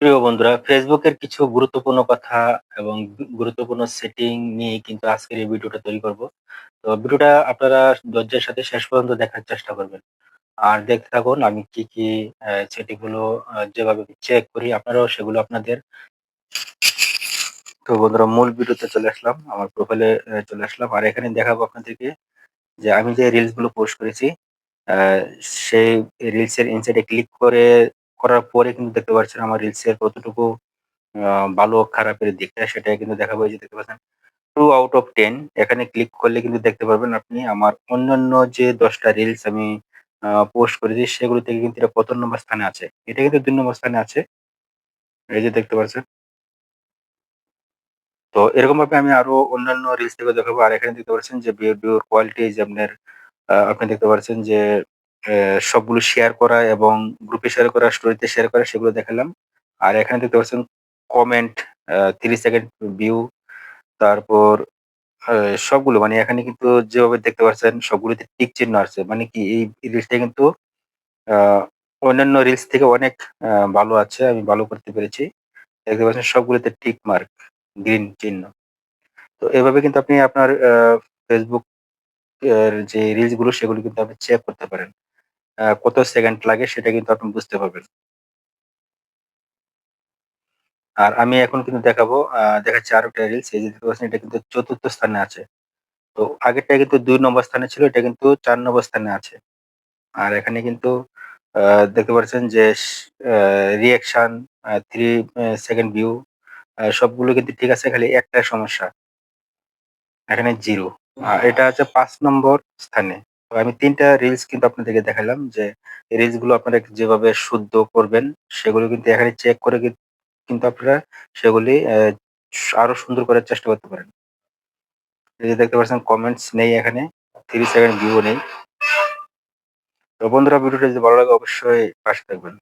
প্রিয় বন্ধুরা ফেসবুকের কিছু গুরুত্বপূর্ণ কথা এবং গুরুত্বপূর্ণ সেটিং নিয়ে কিন্তু আজকের এই ভিডিওটা তৈরি করব। তো ভিডিওটা আপনারা ধৈর্যের সাথে শেষ পর্যন্ত দেখার চেষ্টা করবেন। আর দেখতে থাকুন আমি কি, কি অ্যা সেটিংগুলো যেভাবে চেক করি আপনারাও সেগুলো আপনাদের তো বন্ধুরা মূল ভিডিওতে চলে আসলাম। আমার প্রোফাইলে চলে আসলাম। আর এখানে দেখাবো আপনাদেরকে যে আমি যে রিলসগুলো পোস্ট করেছি সেই রিলস এর ইনসাইড ক্লিক করে করার পরে কিন্তু দেখতে পাচ্ছেন আমার রিলস এর কতটুকু আ ভালো খারাপের দিকটা সেটাই কিন্তু দেখাবো। এই যে দেখতে পাচ্ছেন টু আউট অফ টেন এখানে ক্লিক করলে কিন্তু দেখতে পারবেন আপনি আমার অন্যান্য যে দশটা রিলস আমি আ পোস্ট করেছি, সেগুলো থেকে কিন্তু এটা কত নম্বর স্থানে আছে। এটা কিন্তু ২ নম্বর স্থানে আছে। এই যে দেখতে পাচ্ছেন। তো এরকমভাবে আমি আরও অন্যান্য রিলস থেকে দেখাবো। আর এখানে দেখতে পাচ্ছেন যে ভিডিওর কোয়ালিটি যে আপনার আপনি দেখতে পাচ্ছেন যে সবগুলো শেয়ার করা এবং গ্রুপে শেয়ার করা, স্টোরিতে শেয়ার করা সেগুলো দেখালাম। আর এখানে দেখতে পাচ্ছেন কমেন্ট আ ৩০ সেকেন্ড ভিউ তারপর সবগুলো মানে এখানে কিন্তু যেভাবে দেখতে পাচ্ছেন সবগুলোতে টিক চিহ্ন আছে। মানে কি এই রিলসটা কিন্তু অন্যান্য রিলস থেকে অনেক ভালো আছে। আমি ভালো করতে পেরেছি। দেখতে পাচ্ছেন সবগুলোতে টিক মার্ক, গ্রিন চিহ্ন। তো এভাবে কিন্তু আপনি আপনার Facebook এর যে রিলসগুলো সেগুলো কিন্তু আপনি চেক করতে পারেন। কত সেকেন্ড লাগে সেটা কিন্তু আপনি বুঝতে পারবেন। আর আমি এখন কিন্তু দেখাবো আ আরও একটা রিলস। এই যে দেখতে পাচ্ছেন এটা কিন্তু চতুর্থ স্থানে আছে। তো আগেরটা কিন্তু দুই নম্বর স্থানে ছিল, এটা কিন্তু চার নম্বর স্থানে আছে। আর এখানে কিন্তু দেখতে পাচ্ছেন যে ৩ অ্যা সেকেন্ড ভিউ সবগুলো কিন্তু ঠিক আছে খালি একটাই সমস্যা। এখানে 0 আ এটা হচ্ছে পাঁচ নম্বর স্থানে। আমি তিনটা রিলস কিন্তু আপনাদেরকে দেখালাম যে রিলসগুলো আপনারা যেভাবে শুদ্ধ করবেন সেগুলো কিন্তু এখানে চেক করে কিন্তু আপনারা সেগুলি আহ, আরও সুন্দর করার চেষ্টা করতে পারেন। দেখতে পাচ্ছেন কমেন্টস নেই এখানে। থ্রি সেকেন্ড ভিউ নেই। তো বন্ধুরা ভিডিওটা যদি ভালো লাগে অবশ্যই পাশে থাকবেন।